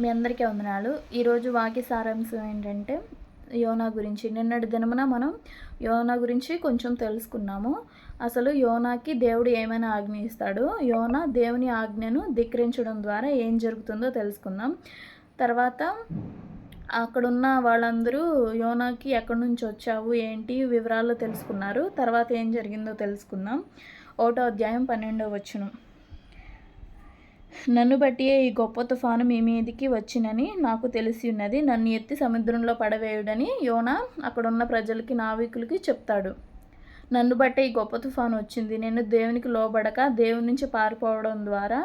మీ అందరికీ వందనాలు. ఈరోజు వాక్య సారాంశం ఏంటంటే యోనా గురించి. నిన్నటి దినమున మనం యోనా గురించి కొంచెం తెలుసుకున్నాము. అసలు యోనాకి దేవుడు ఏమైనా ఆజ్ఞ ఇస్తాడు? యోనా దేవుని ఆజ్ఞను ధిక్కరించడం ద్వారా ఏం జరుగుతుందో తెలుసుకుందాం. తర్వాత అక్కడున్న వాళ్ళందరూ యోనాకి ఎక్కడి నుంచి వచ్చావు? ఏంటి? వివరాలు తెలుసుకున్నారు. తర్వాత ఏం జరిగిందో తెలుసుకుందాం. ఒకటో అధ్యాయం పన్నెండో వచ్చును నన్ను బట్టియే ఈ గొప్ప తుఫాను మీ మీదికి వచ్చినని నాకు తెలిసి ఉన్నది. నన్ను ఎత్తి సముద్రంలో పడవేయుడని యోన అక్కడున్న ప్రజలకి నావికులకి చెప్తాడు. నన్ను బట్టే ఈ గొప్ప తుఫాను వచ్చింది. నేను దేవునికి లోబడక దేవుని నుంచి పారిపోవడం ద్వారా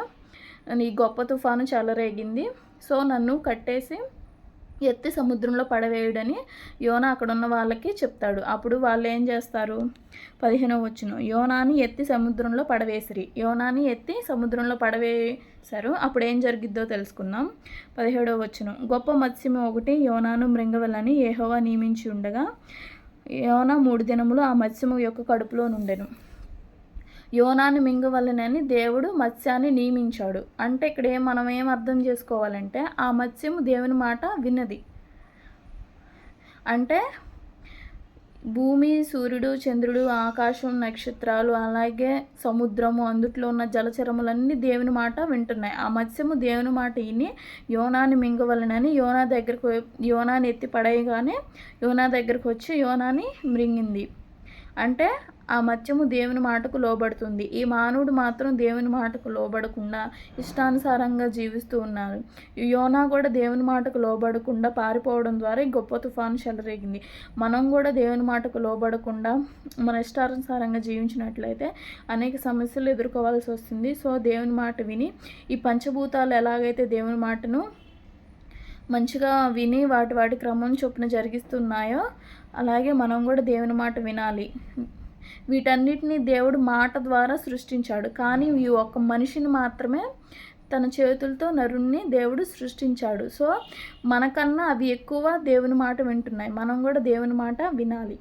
ఈ గొప్ప తుఫాను చెలరేగింది. సో నన్ను కట్టేసి ఎత్తి సముద్రంలో పడవేయుడని యోన అక్కడున్న వాళ్ళకి చెప్తాడు. అప్పుడు వాళ్ళు ఏం చేస్తారు? పదిహేనవ వచ్చిన యోనాని ఎత్తి సముద్రంలో పడవేసిరి. యోనాని ఎత్తి సముద్రంలో పడవేశారు. అప్పుడు ఏం జరిగిద్దో తెలుసుకుందాం. పదిహేడవ వచ్చిన గొప్ప మత్స్యం ఒకటి యోనాను మృంగవలని ఏహోవా నియమించి ఉండగా యోన మూడు దినములు ఆ మత్స్యము యొక్క కడుపులో నుండెను. యోనాన్ని మింగవలనని దేవుడు మత్స్యాన్ని నియమించాడు. అంటే ఇక్కడ మనం ఏం అర్థం చేసుకోవాలంటే ఆ మత్స్యము దేవుని మాట విన్నది. అంటే భూమి సూర్యుడు చంద్రుడు ఆకాశం నక్షత్రాలు అలాగే సముద్రము అందుట్లో ఉన్న జలచరములన్నీ దేవుని మాట వింటున్నాయి. ఆ మత్స్యము దేవుని మాట విని యోనాని మింగవలనని యోనా దగ్గరకు యోనాని ఎత్తి పడేయగానే యోనా దగ్గరకు వచ్చి యోనాని మృంగింది. అంటే ఆ మత్స్యము దేవుని మాటకు లోబడుతుంది. ఈ మానవుడు మాత్రం దేవుని మాటకు లోబడకుండా ఇష్టానుసారంగా జీవిస్తూ ఉన్నారు. యోనా కూడా దేవుని మాటకు లోబడకుండా పారిపోవడం ద్వారా గొప్ప తుఫాను చెలరేగింది. మనం కూడా దేవుని మాటకు లోబడకుండా మన ఇష్టానుసారంగా జీవించినట్లయితే అనేక సమస్యలు ఎదుర్కోవాల్సి వస్తుంది. సో దేవుని మాట విని ఈ పంచభూతాలు ఎలాగైతే దేవుని మాటను మంచిగా విని వాటి వాటి క్రమం చొప్పున జరిగిస్తున్నాయో అలాగే మనం కూడా దేవుని మాట వినాలి. వీటన్నిటిని దేవుడు మాట ద్వారా సృష్టించాడు. కానీ ఈ ఒక్క మనిషిని మాత్రమే తన చేతులతో నరుణ్ణి దేవుడు సృష్టించాడు. సో మనకన్నా అవి ఎక్కువ దేవుని మాట వింటున్నాయి. మనం కూడా దేవుని మాట వినాలి.